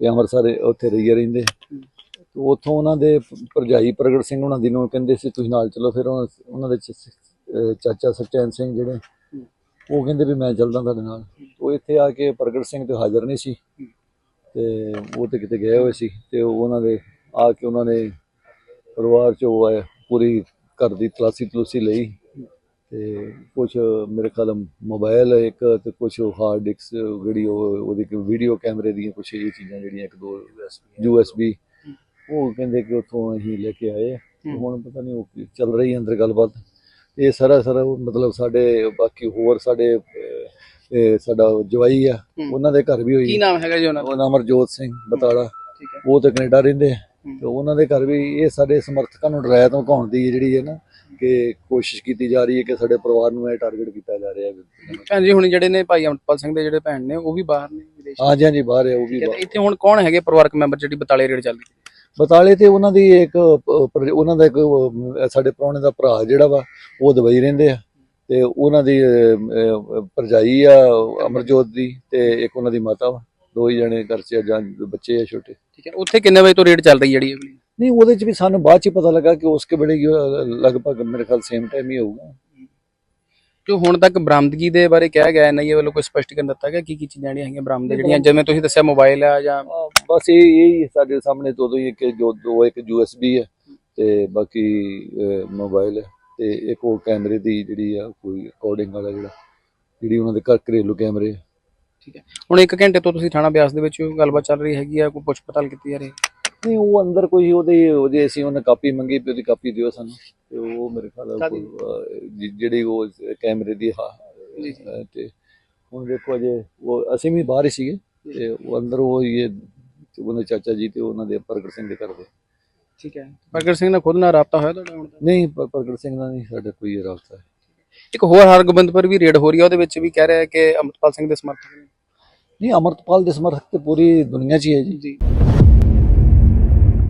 ਤੇ ਅੰਮ੍ਰਿਤਸਰ ਉੱਥੇ ਰਹੀਏ ਰਹਿੰਦੇ। ਤੇ ਉੱਥੋਂ ਉਹਨਾਂ ਦੇ ਭਰਜਾਈ ਪ੍ਰਗਟ ਸਿੰਘ ਉਹਨਾਂ ਦੀ ਨੂੰ ਕਹਿੰਦੇ ਸੀ, ਤੁਸੀਂ ਨਾਲ ਚਲੋ। ਫਿਰ ਉਹਨਾਂ ਉਹਨਾਂ ਦੇ ਚਾਚਾ ਸਚੈਨ ਸਿੰਘ ਜਿਹੜੇ, ਉਹ ਕਹਿੰਦੇ ਵੀ ਮੈਂ ਚੱਲਦਾ ਤੁਹਾਡੇ ਨਾਲ। ਉਹ ਇੱਥੇ ਆ ਕੇ ਪ੍ਰਗਟ ਸਿੰਘ ਤੇ ਹਾਜ਼ਰ ਨਹੀਂ ਸੀ। ਤੇ ਉਹ ਤੇ ਕਿਤੇ ਗਏ ਹੋਏ ਸੀ ਤੇ ਉਹ ਉਹਨਾਂ ਦੇ ਆ ਕੇ ਉਹਨਾਂ ਨੇ ਪਰਿਵਾਰ ਚ ਉਹ ਆਏ, ਪੂਰੀ ਘਰ ਦੀ ਤਲਾਸੀ ਤਲੂਸੀ ਲਈ। ਤੇ ਕੁਝ ਮੇਰੇ ਖਿਆਲ ਮੋਬਾਈਲ ਇੱਕ ਤੇ ਕੁਝ ਹਾਰਡ ਡਿਸਕ ਜਿਹੜੀ ਉਹ ਉਹਦੀ ਵੀਡੀਓ ਕੈਮਰੇ ਦੀਆਂ ਕੁਝ ਇਹ ਚੀਜ਼ਾਂ ਜਿਹੜੀਆਂ ਇੱਕ ਦੋ USB ਉਹ ਕਹਿੰਦੇ ਕਿ ਉੱਥੋਂ ਅਸੀਂ ਲੈ ਕੇ ਆਏ ਹੁਣ ਪਤਾ ਨਹੀਂ ਉਹ ਕੀ ਚੱਲ ਰਹੀ ਹੈ ਅੰਦਰ ਗੱਲਬਾਤ। ਇਹ ਸਾਰਾ ਸਾਰਾ ਮਤਲਬ ਸਾਡੇ ਬਾਕੀ ਹੋਰ ਸਾਡੇ ਸਾਡਾ ਜਵਾਈ ਆ ਉਹਨਾਂ ਦੇ ਘਰ ਵੀ ਹੋਈ ਕੀ ਨਾਮ ਹੈਗਾ ਜੀ ਉਹਨਾਂ ਦਾ? ਨਾਮ ਅਮਰਜੋਤ ਸਿੰਘ ਬਤਾਲਾ। ਉਹ ਤੇ ਕੈਨੇਡਾ ਰਹਿੰਦੇ ਆ। ਤੇ ਉਹਨਾਂ ਦੇ ਘਰ ਵੀ ਇਹ ਸਾਡੇ ਸਮਰਥਕਾਂ ਨੂੰ ਡਰਾਇਆ ਤੋਂ ਘਾਉਣ ਦੀ ਜਿਹੜੀ ਹੈ ਨਾ ਕਿ ਕੋਸ਼ਿਸ਼ ਕੀਤੀ ਜਾ ਰਹੀ ਹੈ ਕਿ ਸਾਡੇ ਪਰਿਵਾਰ ਨੂੰ ਇਹ ਟਾਰਗੇਟ ਕੀਤਾ ਜਾ ਰਿਹਾ ਹੈ ਭੈਣ ਜੀ ਹੁਣ ਜਿਹੜੇ ਨੇ ਭਾਈ ਅਮਰਪਾਲ ਸਿੰਘ ਦੇ ਜਿਹੜੇ ਭੈਣ ਨੇ ਉਹ ਵੀ ਬਾਹਰ ਨੇ ਵਿਦੇਸ਼ ਹਾਂਜੀ ਹਾਂਜੀ ਬਾਹਰ ਹੈ ਉਹ ਵੀ ਬਾਹਰ। ਇੱਥੇ ਹੁਣ ਕੌਣ ਹੈਗੇ ਪਰਿਵਾਰਕ ਮੈਂਬਰ ਜਿਹੜੀ ਬਤਾਲੇ ਰੇਡ ਚੱਲ ਰਹੀ ਬਤਾਲੇ ਤੇ ਉਹਨਾਂ ਦੀ ਇੱਕ ਉਹਨਾਂ ਦਾ ਇੱਕ ਸਾਡੇ ਪ੍ਰਾਹੁਣੇ ਦਾ ਭਰਾ ਜਿਹੜਾ ਵਾ ਉਹ ਦੁਬਈ ਰਹਿੰਦੇ ਆ। ਤੇ ਉਹਨਾਂ ਦੀ ਭਰਜਾਈ ਆ ਅਮਰਜੋਤ ਦੀ ਤੇ ਇੱਕ ਉਹਨਾਂ ਦੀ ਮਾਤਾ ਵਾ। ਦੋ ਹੀ ਜਣੇ ਘਰ 'ਚ ਜਾਂ ਬੱਚੇ ਆ ਛੋਟੇ। ਠੀਕ ਹੈ ਉੱਥੇ ਕਿੰਨੇ ਵਜੇ ਤੋਂ ਰੇਡ ਚੱਲ ਰਹੀ ਜਿਹੜੀ ਅਗਲੀ ਨਹੀਂ ਉਹਦੇ 'ਚ ਵੀ ਸਾਨੂੰ ਬਾਅਦ 'ਚ ਪਤਾ ਲੱਗਾ ਕਿ ਉਸ ਕੇ ਵੇਲੇ ਲਗਭਗ ਮੇਰੇ ਖਿਆਲ ਸੇਮ ਟਾਈਮ ਹੀ ਹੋਊਗਾ। ਜੋ ਹੁਣ ਤੱਕ ਬਰਾਮਦਗੀ ਦੇ ਬਾਰੇ ਕਿਹਾ ਗਿਆ ਨਹੀਂ ਵੱਲੋਂ ਕੋਈ ਸਪਸ਼ਟੀਕਰਨ ਦਿੱਤਾ ਗਿਆ? ਕੀ ਕੀ ਚੀਜ਼ਾਂ ਜਿਹੜੀਆਂ ਹੈਗੀਆਂ ਬਰਾਮਦ ਜਿਹੜੀਆਂ ਜਿਵੇਂ ਤੁਸੀਂ ਦੱਸਿਆ ਮੋਬਾਈਲ ਆ ਜਾਂ ਬਸ ਇਹ ਇਹ ਹੀ ਸਾਡੇ ਸਾਹਮਣੇ ਦੋ ਦੋ ਹੀ ਕਿ ਜੋ ਦੋ ਇੱਕ USB ਹੈ ਤੇ ਬਾਕੀ ਮੋਬਾਈਲ ਹੈ ਤੇ ਇੱਕ ਉਹ ਕੈਮਰੇ ਦੀ ਜਿਹੜੀ ਆ ਕੋਈ ਰਿਕਾਰਡਿੰਗ ਵਾਲਾ ਜਿਹੜਾ ਜਿਹੜੀ ਉਹਨਾਂ ਦੇ ਘਰ ਘਰੇਲੂ ਕੈਮਰੇ। ਠੀਕ ਹੈ। ਹੁਣ ਇੱਕ ਘੰਟੇ ਤੋਂ ਤੁਸੀਂ ਥਾਣਾ ਬਿਆਸ ਦੇ ਵਿੱਚ ਗੱਲਬਾਤ ਚੱਲ ਰਹੀ ਹੈਗੀ ਆ ਕੋਈ ਪੁੱਛ ਪੜਤਾਲ ਕੀਤੀ ਜਾ ਰਹੀ? ਹੈ ਨਹੀਂ ਉਹ ਅੰਦਰ ਕੋਈ ਉਹਦੇ ਉਹਦੇ ਅਸੀਂ ਉਹਨੇ ਕਾਪੀ ਮੰਗੀ ਵੀ ਉਹਦੀ ਕਾਪੀ ਦਿਓ ਸਾਨੂੰ। ਤੇ ਉਹ ਮੇਰੇ ਖਿਆਲ ਨਾਲ ਜਿ- ਜਿਹੜੀ ਉਹ ਕੈਮਰੇ ਦੀ ਜੀ, ਤੇ ਹੁਣ ਦੇਖੋ ਅਜੇ ਉਹ ਅਸੀਂ ਵੀ ਬਾਹਰ ਹੀ ਸੀਗੇ ਤੇ ਉਹ ਅੰਦਰ ਉਹ ਇਹ ਉਹਨੇ ਚਾਚਾ ਜੀ ਤੇ ਉਹਨਾਂ ਦੇ ਪ੍ਰਗਟ ਸਿੰਘ ਦੇ ਘਰ ਦੇ। ਠੀਕ ਹੈ। ਪ੍ਰਗਟ ਸਿੰਘ ਨਾਲ ਖੁਦ ਨਾਲ ਰਾਬਤਾ ਹੋਇਆ ਤੁਹਾਡਾ ਹੁਣ ਨਹੀਂ ਪ੍ਰਗਟ ਸਿੰਘ ਦਾ ਨਹੀਂ ਸਾਡਾ ਕੋਈ ਰਾਬਤਾ ਹੈ। ਇੱਕ ਹੋਰ ਹਰਗੋਬਿੰਦਪੁਰ ਵੀ ਰੇਡ ਹੋ ਰਹੀ ਹੈ ਉਹਦੇ ਵਿੱਚ ਵੀ ਕਹਿ ਰਿਹਾ ਕਿ ਅਮਰਪਾਲ ਸਿੰਘ ਦੇ ਸਮਰਥਕ ਨਹੀਂ ਅਮਰਤਪਾਲ ਦੇ ਸਮਰਥਕ ਤੇ ਪੂਰੀ ਦੁਨੀਆ 'ਚ ਹੀ ਹੈ ਜੀ। ਜੀ।